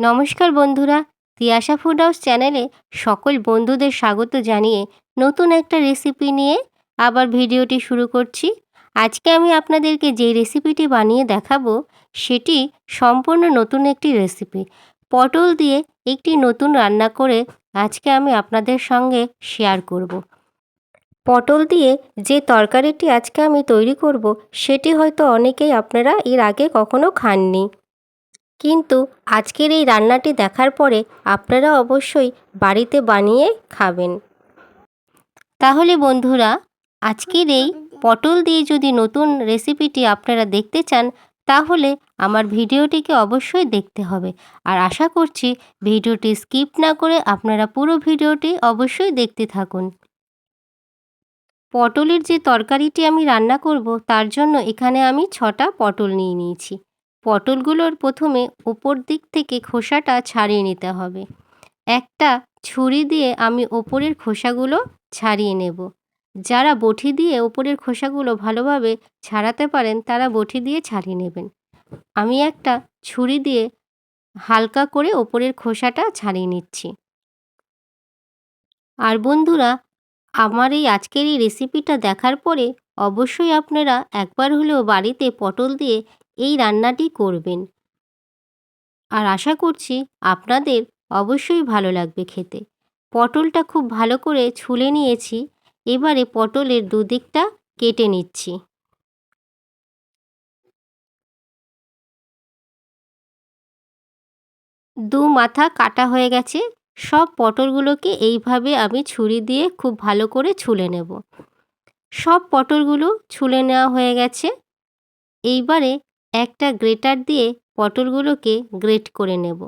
নমস্কার বন্ধুরা, Tiyasha food house চ্যানেলে সকল বন্ধুদের স্বাগত জানিয়ে নতুন একটা রেসিপি নিয়ে আবার ভিডিওটি শুরু করছি। আজকে আমি আপনাদেরকে যে রেসিপিটি বানিয়ে দেখাবো, সেটি সম্পূর্ণ নতুন একটি রেসিপি পটল দিয়ে একটি নতুন রান্না করে আজকে আমি আপনাদের সঙ্গে শেয়ার করব। পটল দিয়ে যে তরকারিটি আজকে আমি তৈরি করব, সেটি হয়তো অনেকেই আপনারা এর আগে কখনো খাননি। কিন্তু আজকের এই রান্নাটি দেখার পরে আপনারা অবশ্যই বাড়িতে বানিয়ে খাবেন। তাহলে বন্ধুরা, আজকের এই পটল দিয়ে যদি নতুন রেসিপিটি আপনারা দেখতে চান, তাহলে আমার ভিডিওটিকে অবশ্যই দেখতে হবে। আর আশা করছি ভিডিওটি স্কিপ না করে আপনারা পুরো ভিডিওটি অবশ্যই দেখতে থাকুন। পটলের যে তরকারিটি আমি রান্না করব, তার জন্য এখানে আমি ছটা পটল নিয়ে নিয়েছি। পটলগুলোর প্রথমে ওপর দিক থেকে খোসাটা ছাড়িয়ে নিতে হবে। একটা ছুরি দিয়ে আমি ওপরের খোসাগুলো ছাড়িয়ে নেব। যারা বটি দিয়ে ওপরের খোসাগুলো ভালোভাবে ছাড়াতে পারেন, তারা বটি দিয়ে ছাড়িয়ে নেবেন। আমি একটা ছুরি দিয়ে হালকা করে ওপরের খোসাটা ছাড়িয়ে নিচ্ছি। আর বন্ধুরা, আমার এই আজকের এই রেসিপিটা দেখার পরে অবশ্যই আপনারা একবার হলেও বাড়িতে পটল দিয়ে এই রান্নাটি করবেন। আর আশা করছি আপনাদের অবশ্যই ভালো লাগবে খেতে। পটলটা খুব ভালো করে ছুলে নিয়েছি, এবারে পটলের দুদিকটা কেটে নিচ্ছি। দু মাথা কাটা হয়ে গেছে, সব পটলগুলোকে এইভাবে আমি ছুরি দিয়ে খুব ভালো করে ছুলে নেব। সব পটলগুলো ছুলে নেওয়া হয়ে গেছে, এইবারে একটা গ্রেটার দিয়ে পটলগুলোকে গ্রেট করে নেব।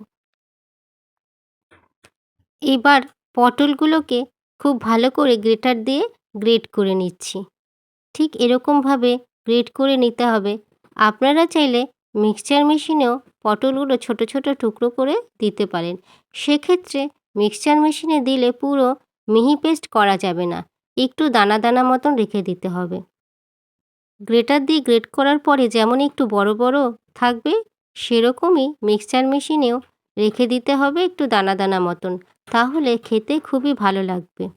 এবার পটলগুলোকে খুব ভালো করে গ্রেটার দিয়ে গ্রেট করে নিচ্ছি। ঠিক এরকমভাবে গ্রেট করে নিতে হবে। আপনারা চাইলে মিক্সচার মেশিনেও পটলগুলো ছোট ছোট টুকরো করে দিতে পারেন। সেক্ষেত্রে মিক্সচার মেশিনে দিলে পুরো মিহি পেস্ট করা যাবে না। একটু দানা দানা মতন রেখে দিতে হবে। গ্রেটার দিয়ে গ্রেট করার পরে যেমন একটু বড় বড় থাকবে, সেরকমই মিক্সচার মেশিনেও রেখে দিতে হবে একটু দানা দানা মতন। তাহলে খেতে খুবই ভালো লাগবে।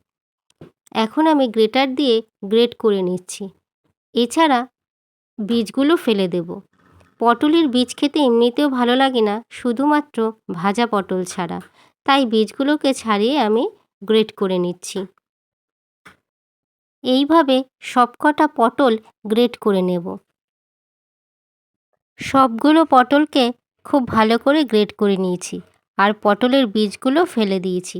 এখন আমি গ্রেটার দিয়ে গ্রেট করে নিচ্ছি। এছাড়া বীজগুলো ফেলে দেব। পটলের বীজ খেতে এমনিতেও ভালো লাগে না, শুধুমাত্র ভাজা পটল ছাড়া। তাই বীজগুলোকে ছাড়িয়ে আমি গ্রেট করে নিচ্ছি। এইভাবে সবকটা পটল গ্রেট করে নেব। সবগুলো পটলকে খুব ভালো করে গ্রেট করে নিয়েছি আর পটলের বীজগুলো ফেলে দিয়েছি।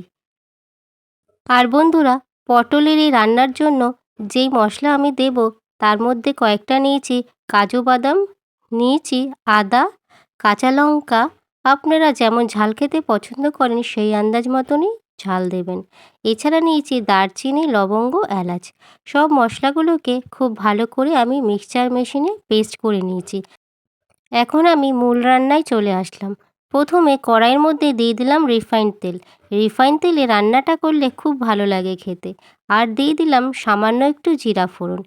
আর বন্ধুরা, পটলের এই রান্নার জন্য যেই মশলা আমি দেব, তার মধ্যে কয়েকটা নিয়েছি কাজু বাদাম, নিয়েছি আদা, কাঁচা লঙ্কা, আপনারা যেমন ঝাল খেতে পছন্দ করেন সেই আন্দাজ মতনই ঝাল দেবেন। এছাড়া নিয়েছি দারচিনি, লবঙ্গ, এলাচ। সব মশলাগুলোকে খুব ভালো করে আমি মিক্সচার মেশিনে পেস্ট করে নিয়েছি। এখন আমি মূল রান্নায় চলে আসলাম। প্রথমে কড়াইয়ের মধ্যে দিয়ে দিলাম রিফাইন্ড তেল। রিফাইন তেলে রান্নাটা করলে খুব ভালো লাগে খেতে। আর দিয়ে দিলাম সামান্য একটু জিরা ফোড়ন।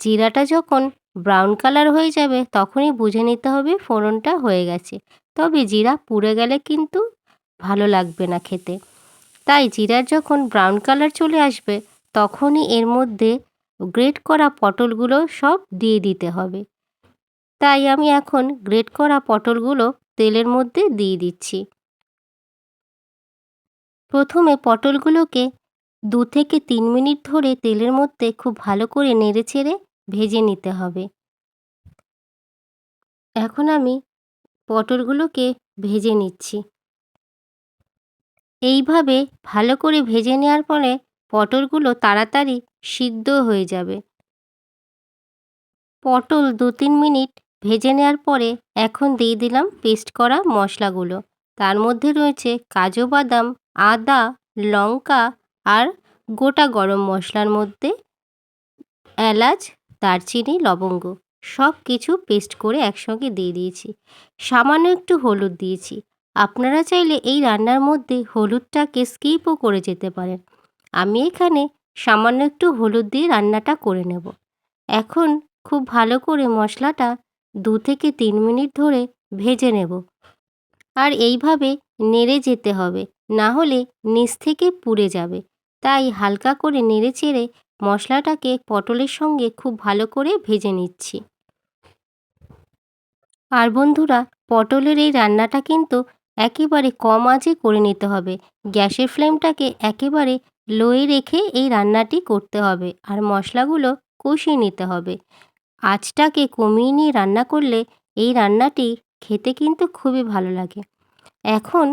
জিরাটা যখন ব্রাউন কালার হয়ে যাবে তখনই বুঝে নিতে হবে ফোড়নটা হয়ে গেছে। তবে জিরা পুড়ে গেলে কিন্তু ভালো লাগবে না খেতে। তাই জিরার যখন ব্রাউন কালার চলে আসবে, তখনই এর মধ্যে গ্রেট করা পটলগুলো সব দিয়ে দিতে হবে। তাই আমি এখন গ্রেট করা পটলগুলো তেলের মধ্যে দিয়ে দিচ্ছি। প্রথমে পটলগুলোকে দু থেকে তিন মিনিট ধরে তেলের মধ্যে খুব ভালো করে নেড়ে চেড়ে ভেজে নিতে হবে। এখন আমি পটলগুলোকে ভেজে নিচ্ছি। এইভাবে ভালো করে ভেজে নেওয়ার ফলে পটলগুলো তাড়াতাড়ি সিদ্ধ হয়ে যাবে। পটল দু তিন মিনিট ভেজে নেওয়ার পরে এখন দিয়ে দিলাম পেস্ট করা মশলাগুলো। তার মধ্যে রয়েছে কাজু বাদাম, আদা, লঙ্কা আর গোটা গরম মশলার মধ্যে এলাচ, দারচিনি, লবঙ্গ সব কিছু পেস্ট করে একসঙ্গে দিয়ে দিয়েছি। সামান্য একটু হলুদ দিয়েছি। আপনারা চাইলে এই রান্নার মধ্যে হলুদটাকে স্কিপও করে যেতে পারেন। আমি এখানে সামান্য একটু হলুদ দিয়ে রান্নাটা করে নেব। এখন খুব ভালো করে মশলাটা দু থেকে তিন মিনিট ধরে ভেজে নেব। আর এইভাবে নেড়ে যেতে হবে, না হলে নিচ থেকে পুড়ে যাবে। তাই হালকা করে নেড়ে চেড়ে মশলাটাকে পটলের সঙ্গে খুব ভালো করে ভেজে নিচ্ছি। আর বন্ধুরা, পটলের এই রান্নাটা কিন্তু একেবারে কম আঁচে করে নিতে হবে। গ্যাসের ফ্লেমটাকে একেবারে লোয়ে রেখে এই রান্নাটি করতে হবে আর মশলাগুলো কষিয়ে নিতে হবে। আঁচটাকে কমিয়ে নিয়ে রান্না করলে এই রান্নাটি খেতে কিন্তু খুবই ভালো লাগে। এখন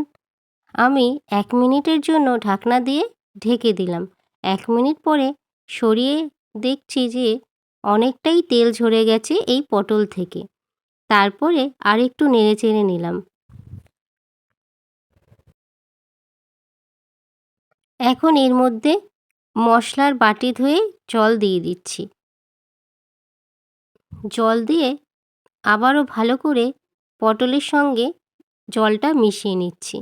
আমি এক মিনিটের জন্য ঢাকনা দিয়ে ঢেকে দিলাম। এক মিনিট পরে সরিয়ে দেখছি যে অনেকটাই তেল ঝরে গেছে এই পটল থেকে। তারপরে আর একটু নেড়ে চেড়ে নিলাম। এখন এর মধ্যে মশলার বাটি ধুয়ে জল দিয়ে দিচ্ছি। জল দিয়ে আবারও ভালো করে পটলের সঙ্গে জলটা মিশিয়ে নিচ্ছি।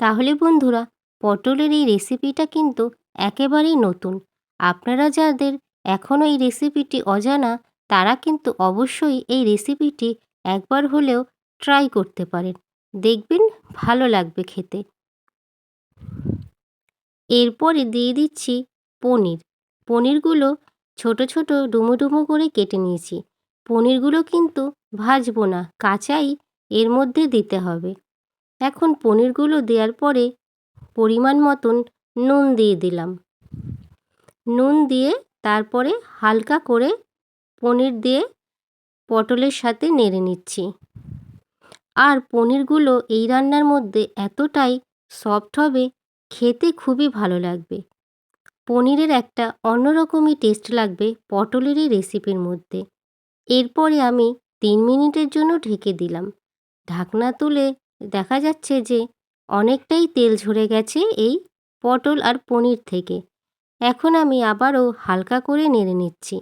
তাহলে বন্ধুরা, পটলের এই রেসিপিটা কিন্তু একেবারেই নতুন। আপনারা যাদের এখনও এই রেসিপিটি অজানা, তারা কিন্তু অবশ্যই এই রেসিপিটি একবার হলেও ট্রাই করতে পারেন। দেখবেন ভালো লাগবে খেতে। এরপরে দিয়ে দিচ্ছি পনির। পনিরগুলো ছোট ছোট ডুমো ডুমো করে কেটে নিয়েছি। পনিরগুলো কিন্তু ভাজবো না, কাঁচাই এর মধ্যে দিতে হবে। এখন পনিরগুলো দেওয়ার পরে পরিমাণ মতন নুন দিয়ে দিলাম। নুন দিয়ে তারপরে হালকা করে পনির দিয়ে পটলের সাথে নেড়ে নিচ্ছি। আর পনিরগুলো এই রান্নার মধ্যে এতটাই সফট হবে খেতে খুবই ভালো লাগবে। পনিরের একটা অন্যরকমই টেস্ট লাগবে পটলের এই রেসিপির মধ্যে। এরপরে আমি তিন মিনিটের জন্য ঢেকে দিলাম। ঢাকনা তুলে দেখা যাচ্ছে যে অনেকটাই তেল ঝরে গেছে এই পটল আর পনির থেকে। এখন আমি আবারও হালকা করে নেড়ে নিচ্ছি।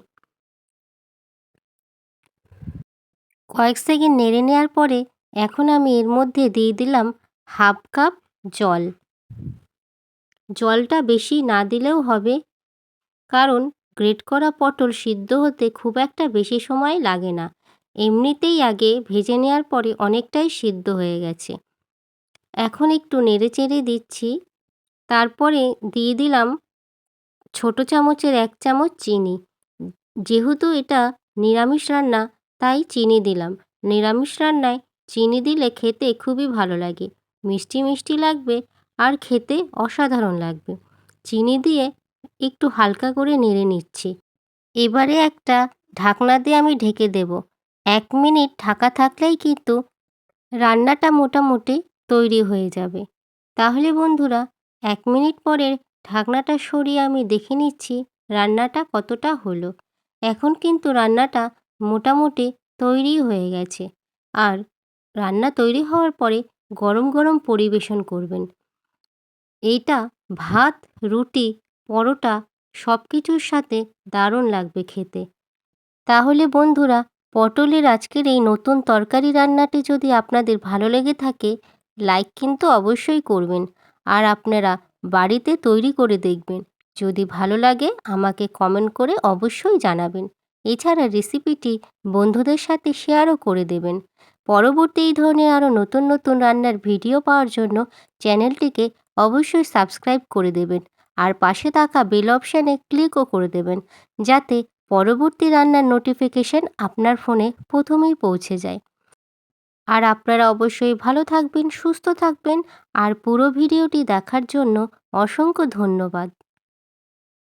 কয়েক সেকেন্ড নেড়ে নেওয়ার পরে এখন আমি এর মধ্যে দিয়ে দিলাম হাফ কাপ জল। জলটা বেশি না দিলেও হবে। কারণ গ্রেট করা পটল সিদ্ধ হতে খুব একটা বেশি সময় লাগে না। এমনিতেই আগে ভেজে নেওয়ার পরে অনেকটাই সিদ্ধ হয়ে গেছে। এখন একটু নেড়ে চেড়ে দিচ্ছি। তারপরে দিয়ে দিলাম ছোট চামচের এক চামচ চিনি। যেহেতু এটা নিরামিষ রান্না, তাই চিনি দিলাম। নিরামিষ রান্নায় চিনি দিলে খেতে খুবই ভালো লাগে। মিষ্টি মিষ্টি লাগবে আর খেতে অসাধারণ লাগবে। চিনি দিয়ে একটু হালকা করে নেড়ে নিচ্ছি। এবারে একটা ঢাকনা দিয়ে আমি ঢেকে দেব। এক মিনিট ঢাকা থাকলেই কিন্তু রান্নাটা মোটামুটি তৈরি হয়ে যাবে। তাহলে বন্ধুরা, এক মিনিট পরে ঢাকনাটা সরিয়ে আমি দেখে নিচ্ছি রান্নাটা কতটা হলো। এখন কিন্তু রান্নাটা মোটামুটি তৈরি হয়ে গেছে। আর রান্না তৈরি হওয়ার পরে গরম গরম পরিবেশন করবেন। এইটা ভাত, রুটি, পরোটা সব কিছুর সাথে দারুণ লাগবে খেতে। তাহলে বন্ধুরা, পটলের আজকের এই নতুন তরকারি রান্নাটি যদি আপনাদের ভালো লেগে থাকে, লাইক কিন্তু অবশ্যই করবেন। আর আপনারা বাড়িতে তৈরি করে দেখবেন। যদি ভালো লাগে, আমাকে কমেন্ট করে অবশ্যই জানাবেন। এছাড়া রেসিপিটি বন্ধুদের সাথে শেয়ারও করে দেবেন। পরবর্তী এই ধরনের আরও নতুন নতুন রান্নার ভিডিও পাওয়ার জন্য চ্যানেলটিকে অবশ্যই সাবস্ক্রাইব করে দেবেন। আর পাশে থাকা বেল অপশানে ক্লিকও করে দেবেন, যাতে পরবর্তী রান্নার নোটিফিকেশন আপনার ফোনে প্রথমেই পৌঁছে যায়। আর আপনারা অবশ্যই ভালো থাকবেন, সুস্থ থাকবেন, আর পুরো ভিডিওটি দেখার জন্য অসংখ্য ধন্যবাদ।